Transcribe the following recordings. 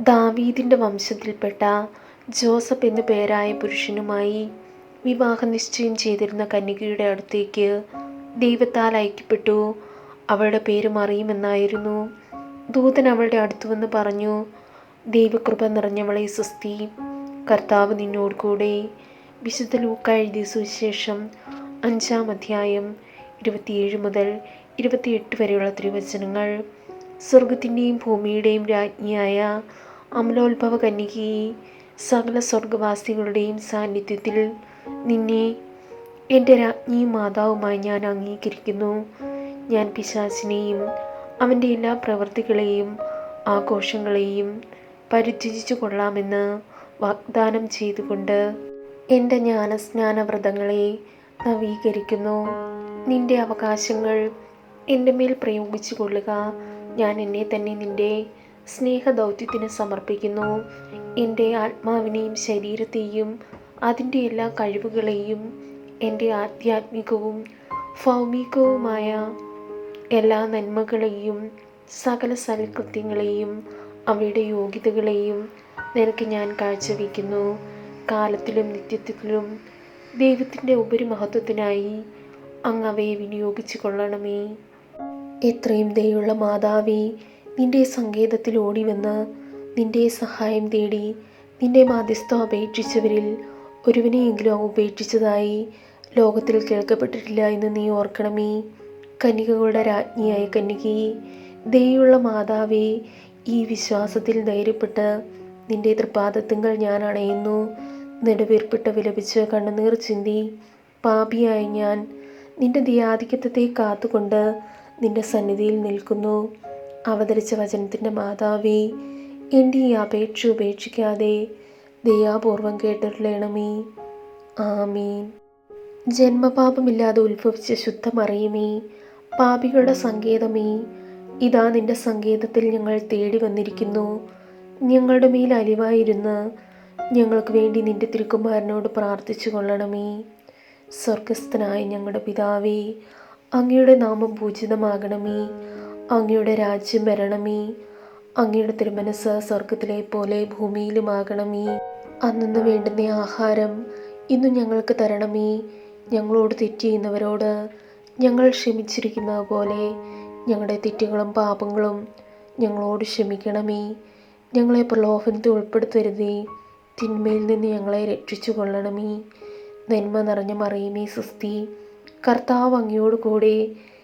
ദാവീദിന്റെ വംശത്തിൽപ്പെട്ട ജോസഫ് എന്നു പേരായ പുരുഷനുമായി വിവാഹ നിശ്ചയം ചെയ്തിരുന്ന കന്യകയുടെ അടുത്തേക്ക് ദൈവത്താൽ അയക്കപ്പെട്ടു. അവളുടെ പേര് മറിയുമെന്നായിരുന്നു. ദൂതൻ അവളുടെ അടുത്തു വന്ന് പറഞ്ഞു ദൈവകൃപ നിറഞ്ഞവളെ സ്വസ്തി. കർത്താവ് നിന്നോട് കൂടെ. വിശുദ്ധ ലൂക്ക എഴുതിയ സുവിശേഷം അഞ്ചാം അധ്യായം ഇരുപത്തിയേഴ് മുതൽ ഇരുപത്തിയെട്ട് വരെയുള്ള തിരുവചനങ്ങൾ. സ്വർഗത്തിന്റെയും ഭൂമിയുടെയും രാജ്ഞിയായ അമലോത്ഭവ കന്യകയെ സകല സ്വർഗവാസികളുടെയും സാന്നിധ്യത്തിൽ നിന്നെ എന്റെ രാജ്ഞിയും മാതാവുമായി ഞാൻ അംഗീകരിക്കുന്നു. ഞാൻ പിശാചിനെയും അവന്റെ എല്ലാ പ്രവൃത്തികളെയും ആഘോഷങ്ങളെയും പരിത്യജിച്ചു കൊള്ളാമെന്ന് വാഗ്ദാനം ചെയ്തുകൊണ്ട് എന്റെ ജ്ഞാനസ്നാനവ്രതങ്ങളെ നവീകരിക്കുന്നു. നിന്റെ അവകാശങ്ങൾ എന്റെ മേൽ പ്രയോഗിച്ചു കൊള്ളുക. ഞാൻ എന്നെ തന്നെ നിന്റെ സ്നേഹദൗത്യത്തിന് സമർപ്പിക്കുന്നു. എന്റെ ആത്മാവിനെയും ശരീരത്തെയും അതിന്റെ എല്ലാ കഴിവുകളെയും എന്റെ ആധ്യാത്മികവും ഭൗമികവുമായ എല്ലാ നന്മകളെയും സകല സൽകൃത്യങ്ങളെയും അവയുടെ യോഗ്യതകളെയും നിനക്ക് ഞാൻ കാഴ്ചവെക്കുന്നു കാലത്തിലും നിത്യത്തിലും ദൈവത്തിന്റെ ഉപരിമഹത്വത്തിനായി അങ്ങ് അവയെ വിനിയോഗിച്ചു കൊള്ളണമേ. എത്രയും ദയുള്ള മാതാവേ നിന്റെ സങ്കേതത്തിൽ ഓടിവന്ന് നിന്റെ സഹായം തേടി നിന്റെ മാധ്യസ്ഥം അപേക്ഷിച്ചവരിൽ ഒരുവനെയെങ്കിലും ഉപേക്ഷിച്ചതായി ലോകത്തിൽ കേൾക്കപ്പെട്ടിട്ടില്ല എന്ന് നീ ഓർക്കണമേ. കന്യകകളുടെ രാജ്ഞിയായ കന്യകയെ ദയുള്ള മാതാവേ ഈ വിശ്വാസത്തിൽ ധൈര്യപ്പെട്ട് നിന്റെ തൃപാദത്വങ്ങൾ ഞാൻ അണയുന്നു. നെടുവീർപ്പിട്ട് വിലപിച്ച് കണ്ണുനീർ ചിന്തി പാപിയായ ഞാൻ നിന്റെ ദിയാധിക്യത്തെ കാത്തുകൊണ്ട് നിന്റെ സന്നിധിയിൽ നിൽക്കുന്നു. അവതരിച്ച വചനത്തിന്റെ മാതാവേ എന്റെ ഈ അപേക്ഷ ഉപേക്ഷിക്കാതെ ദയാപൂർവം കേട്ടിട്ടുള്ളണമേ ആമീൻ. ജന്മപാപമില്ലാതെ ഉത്ഭവിച്ച ശുദ്ധമറിയുമേ പാപികളുടെ സങ്കേതമേ ഇതാ നിന്റെ സങ്കേതത്തിൽ ഞങ്ങൾ തേടി വന്നിരിക്കുന്നു. ഞങ്ങളുടെ മേൽ അലിവായിരുന്ന് ഞങ്ങൾക്ക് വേണ്ടി നിന്റെ തിരുക്കുമാരനോട് പ്രാർത്ഥിച്ചു കൊള്ളണമേ. സ്വർഗസ്ഥനായ ഞങ്ങളുടെ പിതാവേ അങ്ങയുടെ നാമം പൂജിതമാകണമേ. അങ്ങയുടെ രാജ്യം വരണമേ. അങ്ങയുടെ തിരുമനസ് സ്വർഗത്തിലെ പോലെ ഭൂമിയിലുമാകണമേ. അന്നു വേണ്ടുന്ന ആഹാരം ഇന്നു ഞങ്ങൾക്ക് തരണമേ. ഞങ്ങളോട് തെറ്റ് ചെയ്യുന്നവരോട് ഞങ്ങൾ ക്ഷമിച്ചിരിക്കുന്നത് പോലെ ഞങ്ങളുടെ തെറ്റുകളും പാപങ്ങളും ഞങ്ങളോട് ക്ഷമിക്കണമേ. ഞങ്ങളെ പ്രലോഭനത്തിൽ ഉൾപ്പെടുത്തരുതേ. തിന്മയിൽ നിന്ന് ഞങ്ങളെ രക്ഷിച്ചു കൊള്ളണമേ. നന്മ നിറഞ്ഞ മറിയുമേ സുസ്തി കർത്താവ് അങ്ങയോട് കൂടെ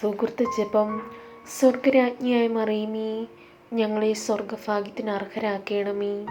സുഹൃത്ത് ജപം. സ്വർഗരാജ്ഞിയായി മറിയുമേ. ഞങ്ങളെ സ്വർഗഭാഗ്യത്തിന് അർഹരാക്കണമേ.